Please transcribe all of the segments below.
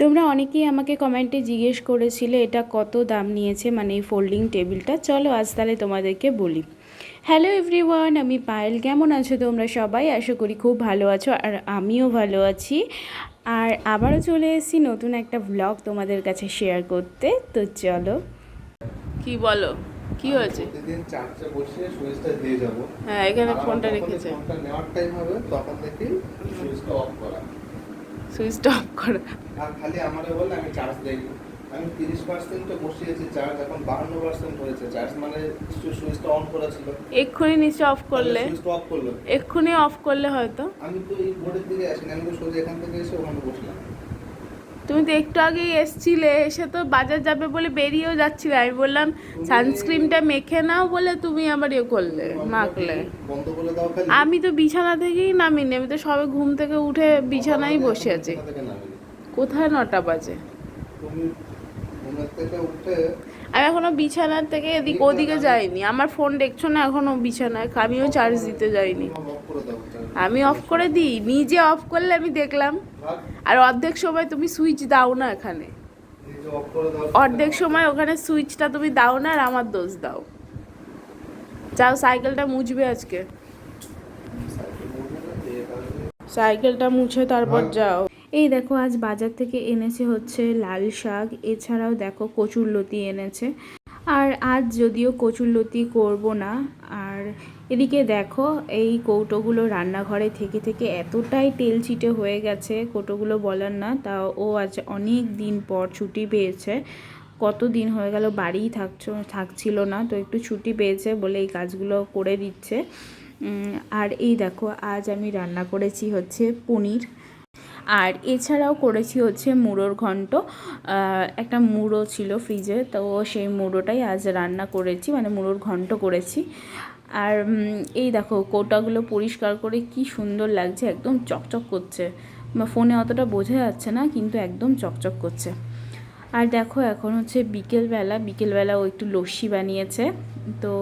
তোমরা অনেকেই আমাকে কমেন্টে জিজ্ঞেস করেছিলে এটা কত দাম নিয়েছে? মানে এই ফোল্ডিং টেবিলটা। চলো আজ তাহলে তোমাদেরকে বলি। হ্যালো এভরিওয়ান আমি পায়েল। কেমন আছো তোমরা সবাই? আশা করি খুব ভালো আছো আর আমিও ভালো আছি। আর আবারও চলে এসেছি নতুন একটা ব্লগ তোমাদের কাছে শেয়ার করতে। তো চলো। কি বলো? কি হয়েছে? প্রতিদিন চার্জে বসে সুইচটা দিয়ে যাব। হ্যাঁ এখানে ফোনটা রেখেছে। ফোনটা নেওয়ার টাইম হবে তখন দেখি সুইচটা অফ করা। সুইচটা অফ করা আর খালি আমারে বলে আমি চার্জ দেই আমি তিরিশ পার্সেন্ট তো বসিয়েছি চার্জ এখন বাহান্ন পার্সেন্ট হয়েছে। চার্জ মানে সুইচটা অন করা ছিল এক্ষুনি নিচে অফ করলে? সুইচটা অফ করল। এক্ষুনি অফ করলে হয়তো। আমি তো এই বোর্ডের দিকে আসিনি আমি তো সোজা এখান থেকে এসে ওখানে বসলাম। তুমি তো একটু আগেই এসছিলে, এসে তো বাজার যাবে বলে বেরিয়েও যাচ্ছিলে। আমি বললাম, সানস্ক্রিনটা মেখে নাও বলে তুমি আবার ইয়ে করলে, মাখলে। আমি তো বিছানা থেকেই নামিনি, আমি তো সবে ঘুম থেকে উঠে বিছানায় বসে আছি। কোথায় নটা বাজে? আমি এখনও বিছানার থেকে এদিক ওদিকে যাইনি। আমার ফোন দেখছ না এখনও বিছানায়? আমিও চার্জ দিতে যাইনি। আমি অফ করে দিই, নিজে অফ করলে আমি দেখলাম আর অর্ধেক সময় তুমি সুইচ দাও না এখানে। অর্ধেক সময় ওখানে সুইচটা তুমি দাও না আর আমার দোষ দাও। যাও সাইকেলটা মুছবে আজকে। সাইকেলটা মুছে তারপর যাও। এই দেখো আজ বাজার থেকে এনেছে হচ্ছে লাল শাক। এছাড়াও দেখো কচুর লতি এনেছে। আর আজ যদিও কচুরলতি করব না আর এদিকে দেখো, এই কৌটোগুলো রান্নাঘরে থেকে থেকে এতটাই তেল চিটে হয়ে গেছে, কৌটোগুলো বলার না তা ও আজ অনেক দিন পর ছুটি পেয়েছে। কত দিন হয়ে গেল বাড়িই থাকছো, থাকছিল না, তো একটু ছুটি পেয়েছে বলে এই কাজগুলো করে দিচ্ছে। আর এই দেখো, আজ আমি রান্না করেছি হচ্ছে পনির। আর এছাড়াও করেছি হচ্ছে মুড়োর ঘন্ট। একটা মুড়ো ছিল ফ্রিজে, তো সেই মুড়োটাই আজ রান্না করেছি মানে মুড়োর ঘন্ট করেছি। আর এই দেখো কৌটাগুলো পরিষ্কার করে কি সুন্দর লাগছে, একদম চকচক করছে। ফোনে অতটা বোঝা যাচ্ছে না, কিন্তু একদম চকচক করছে। আর দেখো এখন হচ্ছে বিকেলবেলা বিকেলবেলা ও একটু লস্যি বানিয়েছে। তো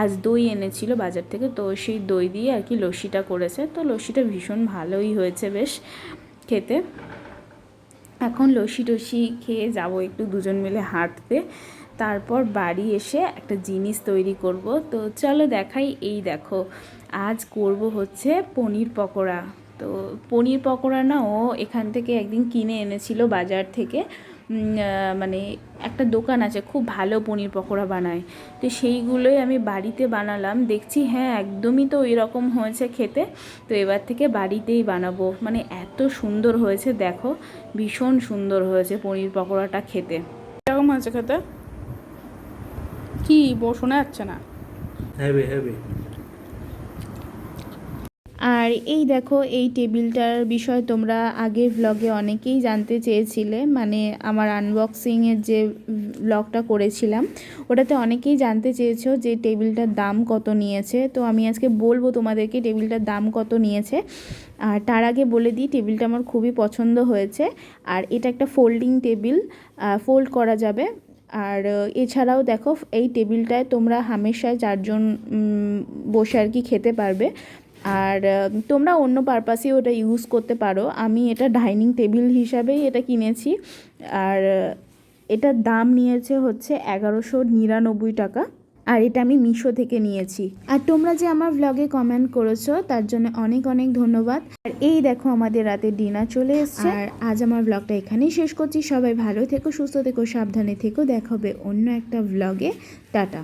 আজ দই এনেছিল বাজার থেকে, তো সেই দই দিয়ে আর কি লস্যিটা করেছে। তো লস্যিটা ভীষণ ভালোই হয়েছে বেশ খেতে। এখন লস্যি টস্যি খেয়ে যাব একটু দুজন মিলে হাঁটতে। তারপর বাড়ি এসে একটা জিনিস তৈরি করব। তো চলো দেখাই, এই দেখো, আজ করব হচ্ছে পনির পকোড়া। তো পনির পকোড়া না ও এখান থেকে একদিন কিনে এনেছিল বাজার থেকে। মানে একটা দোকান আছে, খুব ভালো পনির পকোড়া বানায়। তো সেইগুলোই আমি বাড়িতে বানালাম। দেখছি হ্যাঁ একদমই তো এরকম হয়েছে খেতে। তো এবার থেকে বাড়িতেই বানাবো। মানে এত সুন্দর হয়েছে, দেখো, ভীষণ সুন্দর হয়েছে পনির পকোড়াটা খেতে। এরকম হয়েছে খেতে? কি শোনা যাচ্ছে না? হেভি হেভি আর এই দেখো এই টেবিলটার বিষয়ে তোমরা আগের ভ্লগে অনেকেই জানতে চেয়েছিলে মানে আমার আনবক্সিংয়ের যে ব্লগটা করেছিলাম ওটাতে অনেকেই জানতে চেয়েছো যে টেবিলটার দাম কত নিয়েছে। তো আমি আজকে বলব তোমাদেরকে টেবিলটার দাম কত নিয়েছে। আর তার আগে বলে দিই টেবিলটা আমার খুবই পছন্দ হয়েছে। আর এটা একটা ফোল্ডিং টেবিল ফোল্ড করা যাবে। আর এছাড়াও দেখো, এই টেবিলটায় তোমরা হামেশায় চারজন বসে আর কি খেতে পারবে। আর তোমরা অন্য পারপাসেও ওটা ইউজ করতে পারো। আমি এটা ডাইনিং টেবিল হিসাবেই এটা কিনেছি। আর এটার দাম নিয়েছে হচ্ছে এগারোশো নিরানব্বই টাকা। আর এটা আমি মিশো থেকে নিয়েছি। আর তোমরা যে আমার ভ্লগে কমেন্ট করেছ তার জন্য অনেক অনেক ধন্যবাদ। আর এই দেখো আমাদের রাতে ডিনার চলে এসছে। আর আজ আমার ভ্লগটা এখানেই শেষ করছি। সবাই ভালো থেকো সুস্থ থেকো সাবধানে থেকো। দেখাবে অন্য একটা ভ্লগে টাটা।